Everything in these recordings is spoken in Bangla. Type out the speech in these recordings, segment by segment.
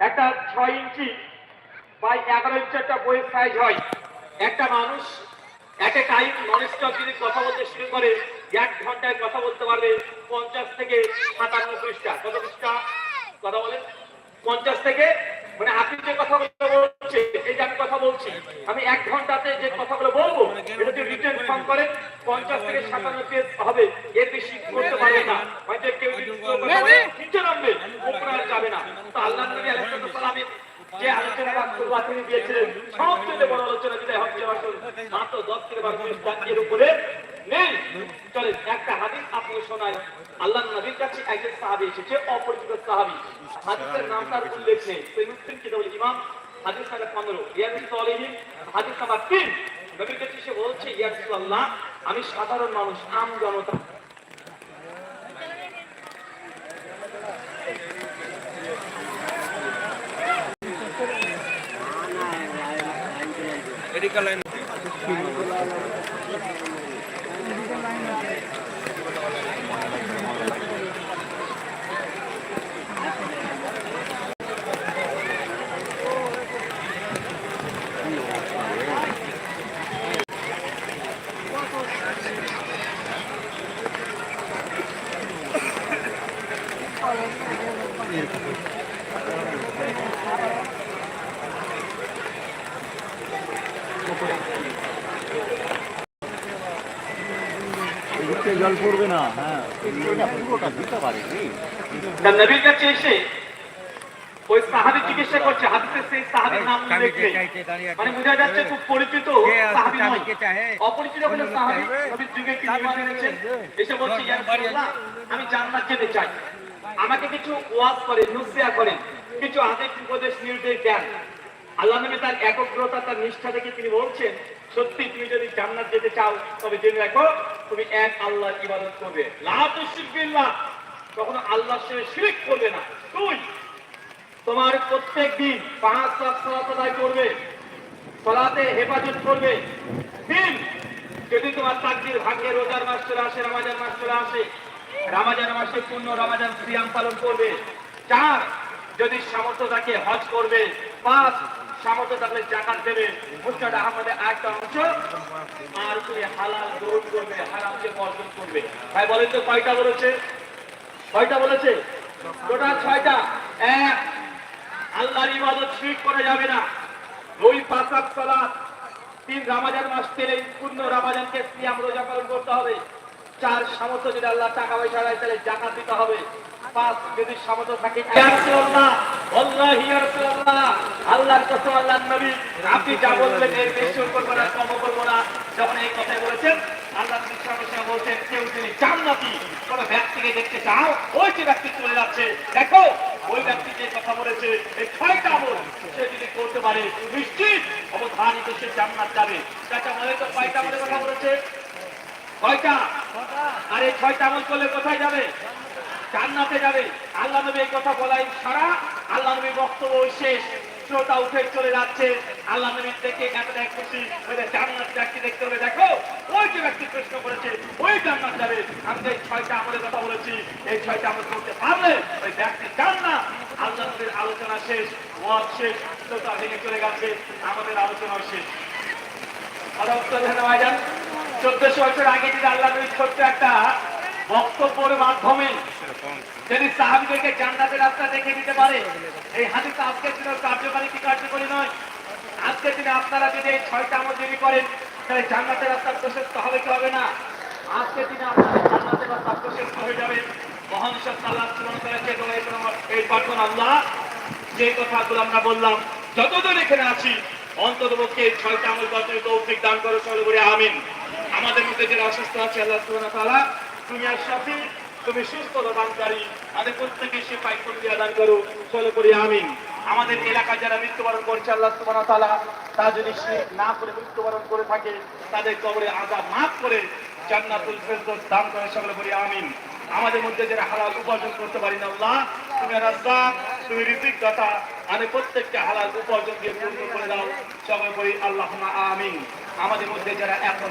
একটা ছয় ইঞ্চি বা এগারো ইঞ্চি একটা বইয়ের সাইজ হয়। একটা মানুষ একটা টাইম স্টপ যদি কথা বলতে শুরু করে, এক ঘন্টায় কথা বলতে পারবে পঞ্চাশ থেকে সাতান্ন পৃষ্ঠা। কত পৃষ্ঠা? কথা বলেন। পঞ্চাশ থেকে মানে আপনি যে বলতে বলছে এই যে আমি কথা বলছি আমি এক ঘন্টাতে যে কথাগুলো বলব এটা যদি রিটার্ন ফর্ম করেন পঞ্চাশ থেকে সাতান্ন পেজ হবে এর বেশি করতে পারবে না। হয়তো কেউ যদি slow কথা বলে, নিচে নামবে উপরে আর যাবে না। তো আল্লাহ নবী আলাইহিস যে আলোচনা বাক্য দিয়েছিলেন সবচেয়ে বড় আলোচনা যেটা হচ্ছে মাত্র দশ থেকে বারো পৃষ্ঠা এর উপরে। নেই। চলে একটা হাদিস আপনি শোনায় আল্লাহ নবীর কাছে একজন সাহাবি এসেছে অপরিচিত সাহাবি। হাদিসের নাম তার উল্লেখ নেই। মুসলিম ইমাম হাদিস নাম্বার পনেরো। ইয়াদিস হাদিস নাম্বার তিন। নবীর কাছে সে বলছে ইয়ারসুল্লাহ আমি সাধারণ মানুষ, আম জনতা। মেডিকেল লাইন জল পড়বে না হ্যাঁ। কি নবীর কাছে এসে ওই সাহাবি জিজ্ঞাসা করছে হাদিসের সেই সাহাবির নাম উল্লেখ মানে বোঝা যাচ্ছে খুব পরিচিত সাহাবি নয়। অপরিচিত কোনো সাহাবি নবীর যুগে তিনি ইমান এনেছেন এসে বলছে আমি জান্নাত যেতে চাই। আমাকে কিছু ওয়াজ করেন নুসিয়া করেন, কিছু আদেশ উপদেশ, নির্দেশ দেন। আল্লাহ নবী তার একগ্রতা, তার নিষ্ঠা দেখে তিনি বলছেন, সত্যি তুমি যদি জান্নাত যেতে চাও, তবে জেনে রাখো, তুমি এক আল্লাহর ইবাদত করবে। লা তুশরিক বিল্লাহ। কখনো আল্লাহর সঙ্গে শিরিক করবে না। তুই তোমার প্রত্যেক দিন পাঁচ লাখ সালাত আদায় করবে, সলাতে হেফাজত করবে। তিন, যদি তোমার তাকদির ভাগ্যে রোজার মাস চলে আসে, রামাজান মাস চলে আসে রামাজান মাসে পূর্ণ রামাজান সিয়াম পালন করবে। চার, যদি সামর্থ্য থাকে হজ করবে। পাঁচ, সামর্থ্য থাকলে জাকাত দেবে। আহমদের অংশ। আর হালাল গ্রহণ করবে হারামকে বর্জন করবে ভাই, বলেন তো কয়টা বলেছে? কয়টা বলেছে? ছয়টা। এক, আল্লাহর ইবাদত শিরিক করা যাবে না। দুই, পাঁচ সালাত। তিন, রামাজান মাস পেলে পূর্ণ রামাজানকে সিয়াম রোজা পালন করতে হবে। চার সামর্থ্য যদি আল্লাহ টাকা পয়সা দেয় তাহলে জাকাত দিতে হবে। পাঁচ যদি সামর্থ্য থাকে রাসূলুল্লাহ, ওয়াল্লাহি রাসূলুল্লাহ, আল্লাহর কসম আল্লাহর নবী আপনি যা বললেন এর বেশি করব না কম করব না। যখন এই কথা বলেছেন আল্লাহ বলছেন কেউ তিনি জান্নাতি কোন ব্যক্তিকে দেখতে চাও ওই যে ব্যক্তি চলে যাচ্ছে। দেখো ওই ব্যক্তি যে কথা বলেছে এই ছয়টা আমল সে যদি করতে পারে নিশ্চিত অবধারিত সে জান্নাত যাবে। চাচা তো কয়টা আমলের কথা বলেছে? কয়টা আর এই ছয়টা আমল করলে কোথায় যাবে? জান্নাতে যাবে। আল্লাহ নবী এই কথা বলাই সারা। আল্লাহ নবী বক্তব্য শেষ। শ্রোতা উঠে চলে যাচ্ছে। আল্লাহ নবীর দেখে এতটা খুশি। জান্নাত ব্যক্তি দেখতে হবে। দেখো, ওই যে ব্যক্তি প্রশ্ন করেছে, ওই জান্নাত যাবে। আমি যে ছয়টা আমলের কথা বলেছি, এই ছয়টা আমল করতে পারলে ওই ব্যক্তি জান্নাত। আল্লাহ নবীর আলোচনা শেষ মত শেষ, শ্রোতা ভেঙে চলে গেছে। আমাদের আলোচনাও শেষ। চোদ্দশো বছর আগে যদি আল্লাহ ছোট্ট একটা বক্তব্যের মাধ্যমে যদি সাহাবিদেরকে জান্নাতের রাস্তা দেখে দিতে পারে, এই হাদিস আজকের দিনে কার্যকারী কি কার্যকরী নয়? আজকের দিনে আপনারা যদি এই ছয়টা আমল যদি করেন, তাহলে জান্নাতের রাস্তা প্রশস্ত হবে কি হবে না? আজকের দিনে আপনারা জান্নাতের রাস্তা প্রশস্ত হয়ে যাবে। মহান করুন এই পাঠন আল্লাহ যে কথাগুলো আমরা বললাম যতদিন এখানে আছি অন্তত পক্ষে এই ছয়টা আমল করার তৌফিক দান করো সকলে আমিন। আমাদের মধ্যে যারা অসুস্থ আছে, আল্লাহ ওয়া তুমি আর সাথে তুমি সুস্থ দানকারী আমাদের প্রত্যেকে সে পাই করে দিয়ে দান করো সকলে বলে আমিন। আমাদের এলাকায় যারা মৃত্যুবরণ করছে, আল্লাহ সুবহানাহু ওয়া তাআলা তা যদি সে না করে মৃত্যুবরণ করে থাকে, তাদের কবরে আযাব মাফ করে জান্নাতুল ফেরদৌস দান করে, সকলে বলি আমিন। আমাদের মধ্যে যারা হালাল উপার্জন করতে পারি না, আল্লাহ, তুমি রাজ্জাক, তুমি রিজিক দাতা আমি প্রত্যেককে হালাল উপার্জন দিয়ে পূর্ণ করে দাও, সকলে বলি আল্লাহ আমিন। আমাদের মধ্যে যারা এখন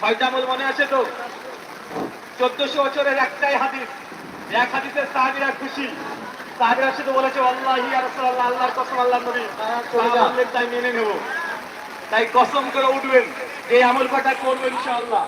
ছয়টা আমল মনে আছে তো চোদ্দশো বছরের একটাই হাদিস। এক হাদিসের সাহাবিরা খুশি। সাহাবিরা শুধু বলেছে আল্লাহি আর আল্লাহ আল্লাহর কসম আল্লাহ নবী। তাই মেনে নেব। তাই কসম করে উঠবেন এই আমল কটা করবেন ইনশাআল্লাহ।